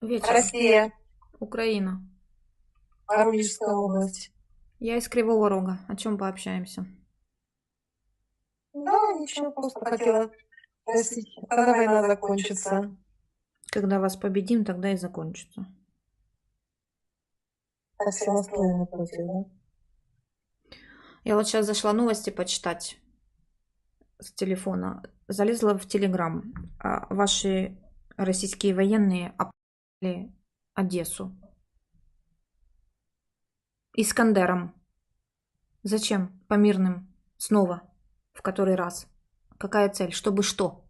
Вечер. Россия, Украина. Воронежская область. Я из Кривого Рога. О чем пообщаемся? Да, ничего, просто хотела спросить, когда война закончится. Когда вас победим, тогда и закончится. Так все против, да? Я вот сейчас зашла новости почитать с телефона. Залезла в Телеграм. А, Ваши российские военные Одессу. Искандером. Зачем? По мирным. Снова. В который раз? Какая цель? Чтобы что?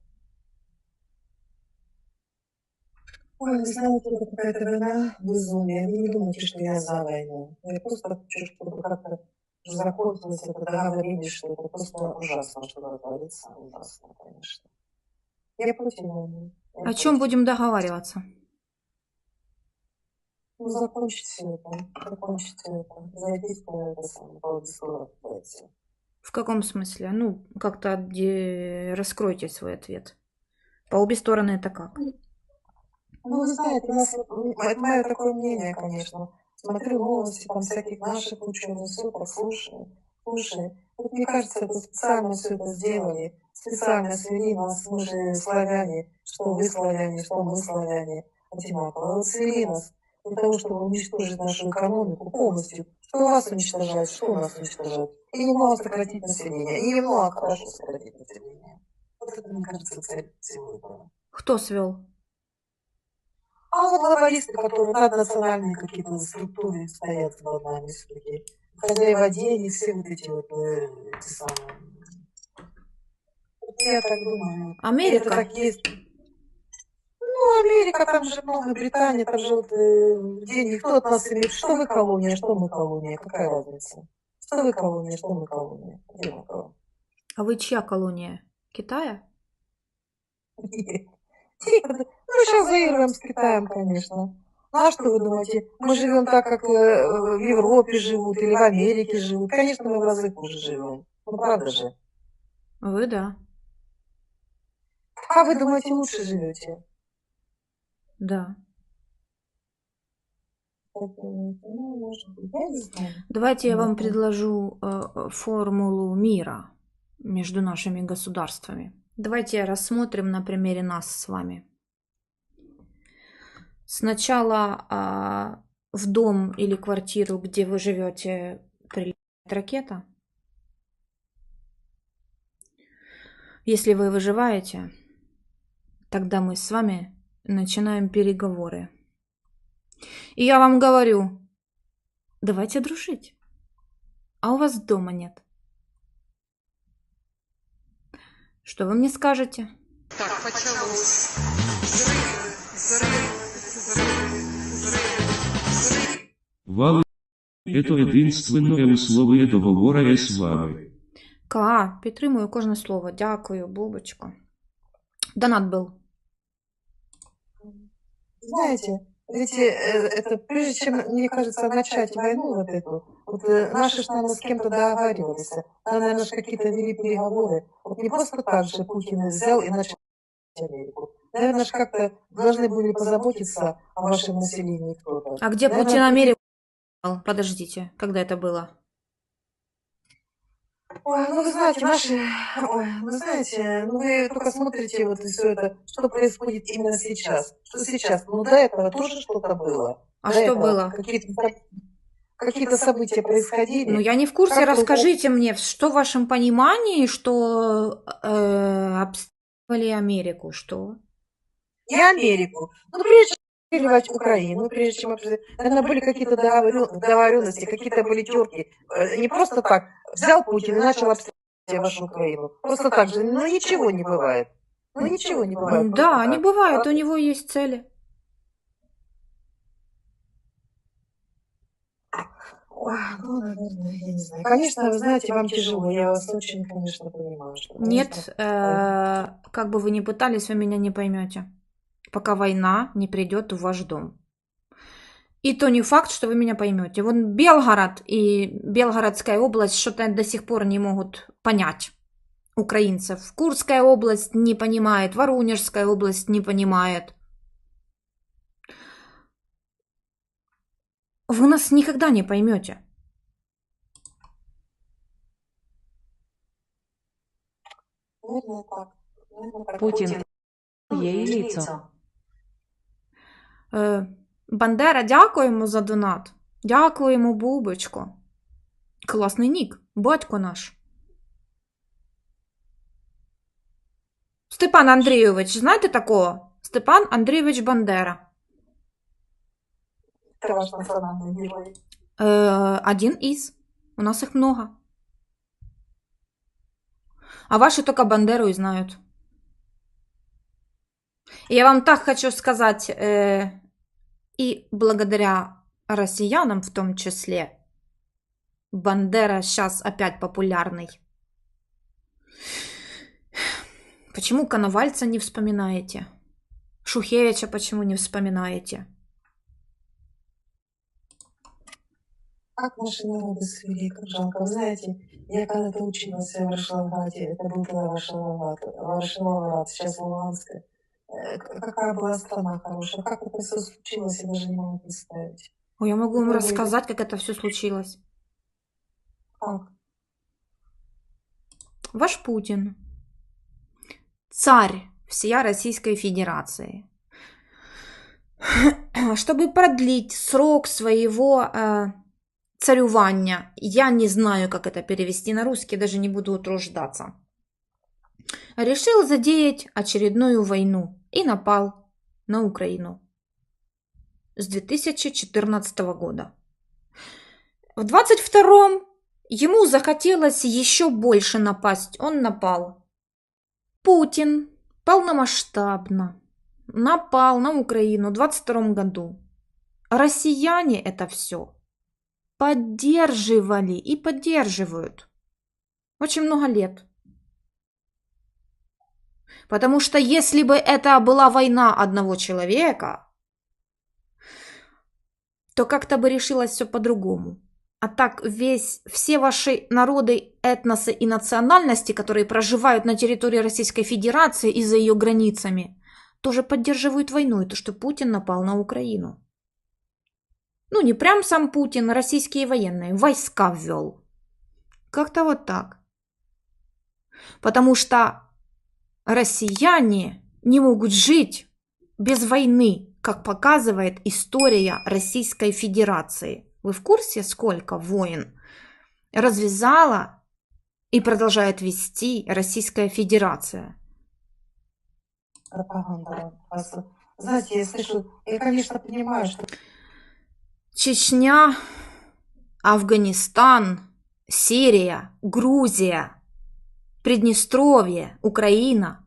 Ой, вы знаете, это какая-то война, безумие. Вы не думайте, что я за войну. Я просто хочу, чтобы как-то закончилось это договорились, что это просто ужасно, что творится. Ужасно, конечно. Я против войны. О чем будем договариваться? Ну, закончить все это. Закончить все это. Зайти в это самое. В каком смысле? Ну, как-то де- раскройте свой ответ. По обе стороны это как? Ну, вы знаете, у нас, это мое такое мнение, конечно. Смотрю новости, там всяких наших ученых, все так слушаю, слушаю. Вот мне кажется, это специально все это сделали, специально свели нас, мы же славяне, что вы славяне, что мы славяне. Вот свели нас для того, чтобы уничтожить нашу экономику полностью. Что вас уничтожают, что у нас уничтожают. И немного сократить население, и немного хорошо сократить население. Вот это, мне кажется, цель всего этого. Кто свел? А вот глобалисты, которые наднациональные какие-то структуры стоят над нами все-таки. Хозяева денег, все вот эти вот э, эти самые. Я так думаю. Это Америка? так есть. Ну, Америка, там же много, Британия, там же вот э, денег, кто от нас имеет, что вы колония, что мы колония, какая разница? Что вы колония, что мы колония, одинаково. А вы чья колония? Китая? Ну, сейчас заигрываем с Китаем, конечно. Ну, а что вы думаете, мы живем так, как э, в Европе живут или в Америке живут? Конечно, мы в разы хуже живем. Ну, правда же. Вы да. А вы думаете, лучше живете? Да. Э, Ну. Давайте я вам предложу э, формулу мира между нашими государствами. Давайте рассмотрим на примере нас с вами. Сначала а, в дом или квартиру, где вы живете, прилетает ракета. Если вы выживаете, тогда мы с вами начинаем переговоры. И я вам говорю, давайте дружить. А у вас дома нет. Что вы мне скажете? Так, почалось. Вали это единственне условие договора з вами. Ка, підтримую кожне слово. Дякую, Бубочко. Донат был. Знаете, ведь э, это прежде чем, мне кажется, начать войну вот эту, вот э, наши ж, наверное, с кем-то договаривались. Там, наверное, какие-то вели переговоры. Вот не просто так же Путин взял и начал Америку. Наверное, же как-то должны были позаботиться о вашем населении кто-то. А где Наверное, Путин Америку? Подождите, когда это было? Ой, ну вы знаете, наши, ой, вы знаете, ну вы только смотрите вот и все это, что происходит именно сейчас. Что сейчас? Ну до этого тоже что-то было. А До что этого было? Какие-то, какие-то события происходили. Ну, я не в курсе. Как вы Расскажите мне, что в вашем понимании, что э, обстреливали Америку? Что? И Америку. Ну, прежде обстреливать Украину, прежде чем обстреливать, наверное, были какие-то договорен- договоренности, какие-то были терки. Э, Не просто так. Взял Путин и начал обстреливать вашу Украину. Просто так же. Ну, ничего не бывает. Ну, ничего не бывает. Да, не так. бывает. У него есть цели. Ну, наверное, я не знаю. Конечно, вы знаете, вам тяжело. Я вас очень, конечно, понимаю. Что, Нет, э, как бы вы ни пытались, вы меня не поймете, пока война не придет в ваш дом. И то не факт, что вы меня поймете. Вон Белгород и Белгородская область что-то до сих пор не могут понять украинцев. Курская область не понимает, Воронежская область не понимает. вы нас никогда не поймете. Наверное, так. Наверное, Бандера, дякуємо за донат. Дякуємо, Бубочко. Класний нік, батько наш. Степан Андрійович, знаєте такого? Степан Андрійович Бандера. Это ваш национальный герой. Э, один из. У нас их много. А ваши только Бандеру и знают. Я вам так хочу сказать, э, и благодаря россиянам в том числе, Бандера сейчас опять популярный. Почему Коновальца не вспоминаете? Шухевича почему не вспоминаете? Как наши народы свели, как жалко. Знаете, я когда-то училась в Варшаваде, это был тогда Варшават, Варшават, сейчас Луганская. Э, Какая была страна хорошая, как это все случилось, я даже не могу представить. Ой, я могу вам рассказать, как это все случилось. Как? Ваш Путин, царь всея Российской Федерации, чтобы продлить срок своего э, царювания, я не знаю, как это перевести на русский, даже не буду утруждаться, решил задеять очередную войну и напал на Украину с 2014 года. В 22 Ему захотелось еще больше напасть. Он напал. Путин полномасштабно напал на Украину в 22 году. Россияне это все поддерживали и поддерживают. Очень много лет. Потому что если бы это была война одного человека, то как-то бы решилось все по-другому. А так весь, все ваши народы, этносы и национальности, которые проживают на территории Российской Федерации и за ее границами, тоже поддерживают войну, и то, что Путин напал на Украину. Ну, не прям сам Путин, а российские военные, войска ввел. Как-то вот так. Потому что россияне не могут жить без войны, как показывает история Российской Федерации. Вы в курсе, сколько войн развязала и продолжает вести Российская Федерация? Пропаганда. Знаете, я слышу, я, конечно, понимаю, что Чечня, Афганистан, Сирия, Грузия, Приднестровье, Украина.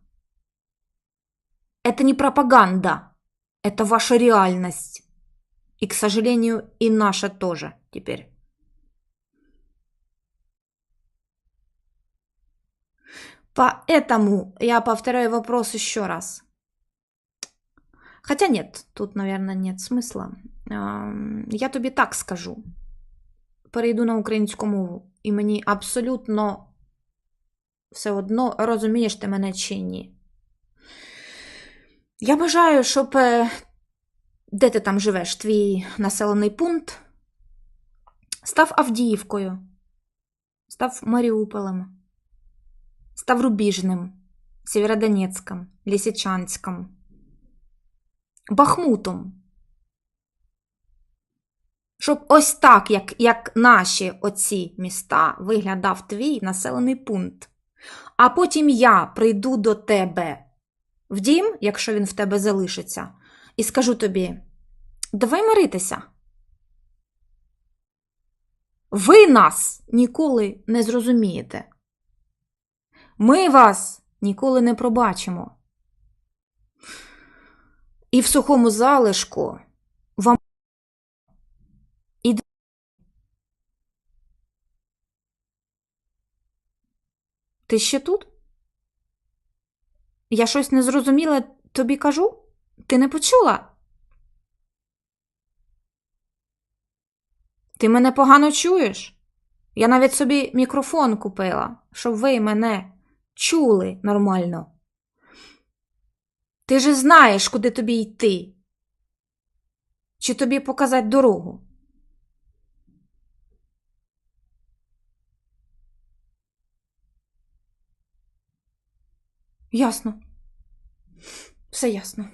Это не пропаганда, это ваша реальность. И, к сожалению, и наша тоже теперь. Поэтому я повторяю вопрос еще раз. Хотя нет, тут, наверное, нет смисла. Ем, Я тобі так скажу. Перейду на українську мову, і мені абсолютно все одно розумієш ти мене чи ні. Я бажаю, щоб е, де ти там живеш, твій населений пункт, став Авдіївкою, став Маріуполем, став Рубіжним, Сєвєродонецьком, Лисичанськом, Бахмутом. Щоб ось так, як, як наші оці міста, виглядав твій населений пункт. А потім я прийду до тебе в дім, якщо він в тебе залишиться, і скажу тобі: давай миритися. Ви нас ніколи не зрозумієте. Ми вас ніколи не пробачимо. І в сухому залишку вам і Ти ще тут? Я щось не зрозуміла тобі кажу? Ти не почула? Ти мене погано чуєш? Я навіть собі мікрофон купила, щоб ви мене чули нормально. Ти же знаєш, куди тобі йти. Чи тобі показати дорогу? Ясно. Все ясно.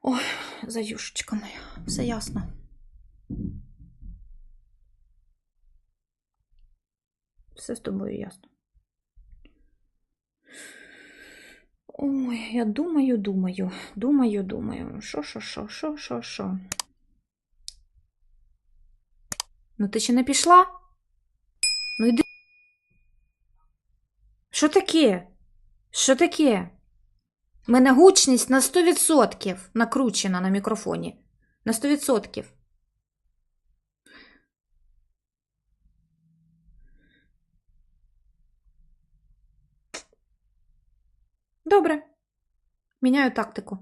Ой, заюшечка моя, все ясно. Все з тобою ясно. Ой, я думаю, думаю, думаю, думаю. Що, що, що, що, що, що. Ну, ти ще не пішла? Ну йди. Що таке? Що таке? Мене гучність на 100% накручена на мікрофоні. На 100%. Добре. Міняю тактику.